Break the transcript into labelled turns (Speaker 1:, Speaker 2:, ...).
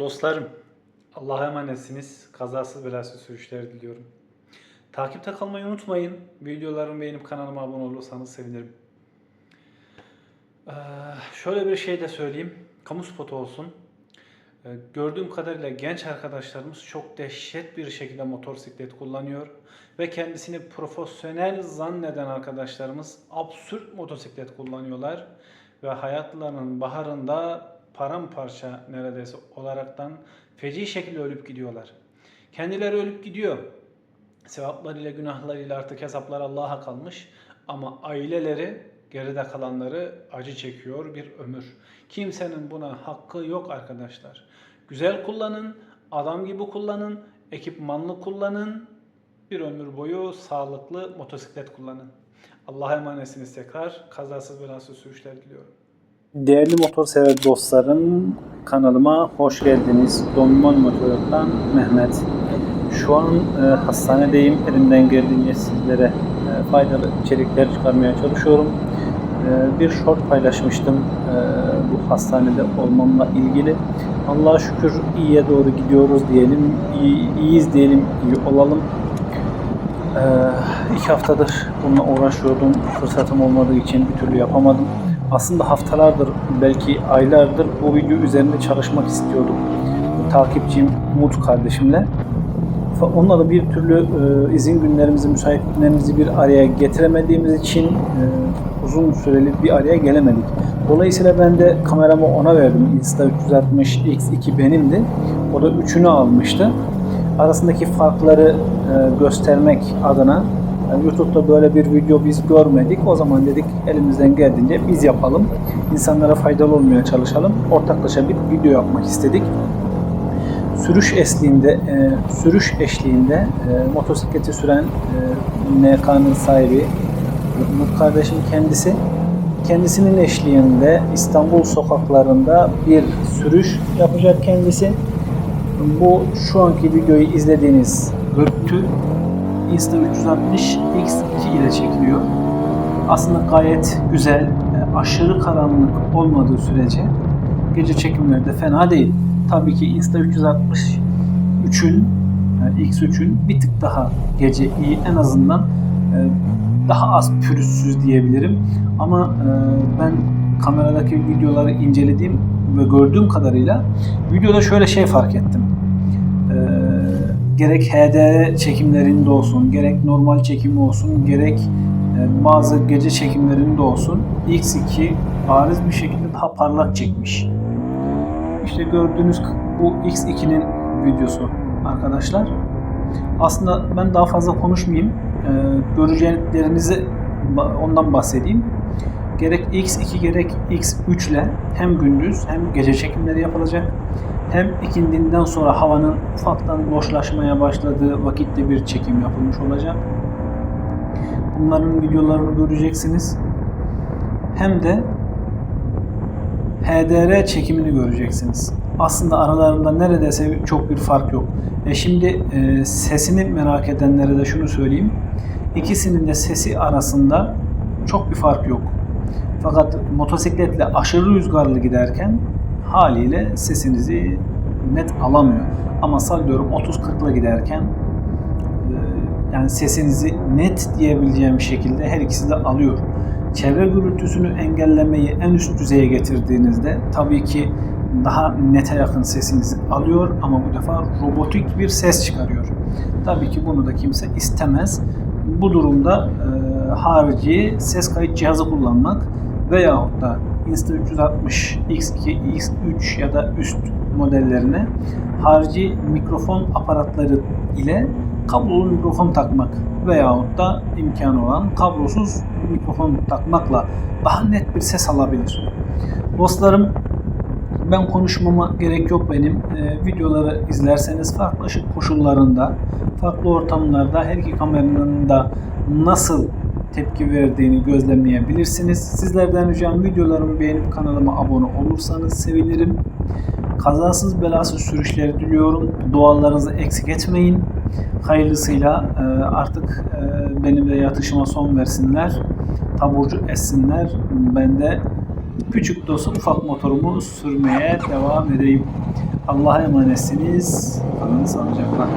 Speaker 1: Dostlarım, Allah'a emanetsiniz. Kazasız belasız sürüşler diliyorum. Takipte kalmayı unutmayın. Videolarımı beğenip kanalıma abone olursanız sevinirim. Ee, şöyle bir şey de söyleyeyim. Kamu spotu olsun. Ee, gördüğüm kadarıyla genç arkadaşlarımız çok dehşet bir şekilde motosiklet kullanıyor. Ve kendisini profesyonel zanneden arkadaşlarımız absürt motosiklet kullanıyorlar. Ve hayatlarının baharında paramparça neredeyse olaraktan feci şekilde ölüp gidiyorlar. Kendileri ölüp gidiyor. Sevaplarıyla günahlarıyla artık hesaplar Allah'a kalmış. Ama aileleri geride kalanları acı çekiyor bir ömür. Kimsenin buna hakkı yok arkadaşlar. Güzel kullanın, adam gibi kullanın, ekipmanlı kullanın. Bir ömür boyu sağlıklı motosiklet kullanın. Allah'a emanetsiniz tekrar. Kazasız belasız sürüşler diliyorum.
Speaker 2: Değerli motor sever dostlarım kanalıma hoş geldiniz. Donman Motor'dan Mehmet. Şu an e, hastanedeyim. Elimden geldiğince sizlere e, faydalı içerikler çıkarmaya çalışıyorum. E, bir short paylaşmıştım e, bu hastanede olmamla ilgili. Allah'a şükür iyiye doğru gidiyoruz diyelim. İyi, iyiyiz diyelim, iyi olalım. Ee, iki haftadır bununla uğraşıyordum. Fırsatım olmadığı için bir türlü yapamadım. Aslında haftalardır, belki aylardır bu video üzerinde çalışmak istiyordum. Takipçim Umut kardeşimle. Onunla da bir türlü e, izin günlerimizi, müsait günlerimizi bir araya getiremediğimiz için e, uzun süreli bir araya gelemedik. Dolayısıyla ben de kameramı ona verdim. Insta360 X2 benimdi. O da 3'ünü almıştı arasındaki farkları e, göstermek adına yani YouTube'da böyle bir video biz görmedik. O zaman dedik elimizden geldiğince biz yapalım. İnsanlara faydalı olmaya çalışalım. Ortaklaşa bir video yapmak istedik. Sürüş eşliğinde, e, sürüş eşliğinde e, motosikleti süren e, NK'nın sahibi Umut kardeşim kendisi kendisinin eşliğinde İstanbul sokaklarında bir sürüş yapacak kendisi. Bu şu anki videoyu izlediğiniz görüntü Insta360 X2 ile çekiliyor. Aslında gayet güzel, e, aşırı karanlık olmadığı sürece gece çekimleri de fena değil. Tabii ki Insta360 yani X3'ün bir tık daha gece iyi en azından e, daha az pürüzsüz diyebilirim. Ama e, ben kameradaki videoları incelediğim ve gördüğüm kadarıyla videoda şöyle şey fark ettim. Gerek HDR çekimlerinde olsun, gerek normal çekimi olsun, gerek e, bazı gece çekimlerinde olsun X2 bariz bir şekilde daha parlak çekmiş. İşte gördüğünüz bu X2'nin videosu arkadaşlar. Aslında ben daha fazla konuşmayayım. Ee, göreceklerinizi ondan bahsedeyim. Gerek X2 gerek X3 ile hem gündüz hem gece çekimleri yapılacak. Hem ikindinden sonra havanın ufaktan boşlaşmaya başladığı vakitte bir çekim yapılmış olacak. Bunların videolarını göreceksiniz. Hem de HDR çekimini göreceksiniz. Aslında aralarında neredeyse çok bir fark yok. E şimdi e, sesini merak edenlere de şunu söyleyeyim. İkisinin de sesi arasında çok bir fark yok. Fakat motosikletle aşırı rüzgarlı giderken haliyle sesinizi net alamıyor. Ama sallıyorum 30-40'la giderken e, yani sesinizi net diyebileceğim şekilde her ikisi de alıyor. Çevre gürültüsünü engellemeyi en üst düzeye getirdiğinizde tabii ki daha nete yakın sesinizi alıyor ama bu defa robotik bir ses çıkarıyor. Tabii ki bunu da kimse istemez. Bu durumda e, harici ses kayıt cihazı kullanmak veyahut da Insta360 X2, X3 ya da üst modellerine harici mikrofon aparatları ile kablolu mikrofon takmak veyahut da imkanı olan kablosuz mikrofon takmakla daha net bir ses alabilir. Dostlarım ben konuşmama gerek yok benim. Ee, videoları izlerseniz farklı ışık koşullarında, farklı ortamlarda her iki kameranın da nasıl tepki verdiğini gözlemleyebilirsiniz. Sizlerden ricam videolarımı beğenip kanalıma abone olursanız sevinirim. Kazasız belasız sürüşler diliyorum. Dualarınızı eksik etmeyin. Hayırlısıyla e, artık e, benim de yatışıma son versinler. Taburcu etsinler. Ben de küçük de olsa ufak motorumu sürmeye devam edeyim. Allah'a emanetsiniz. Kalın sağlıcakla.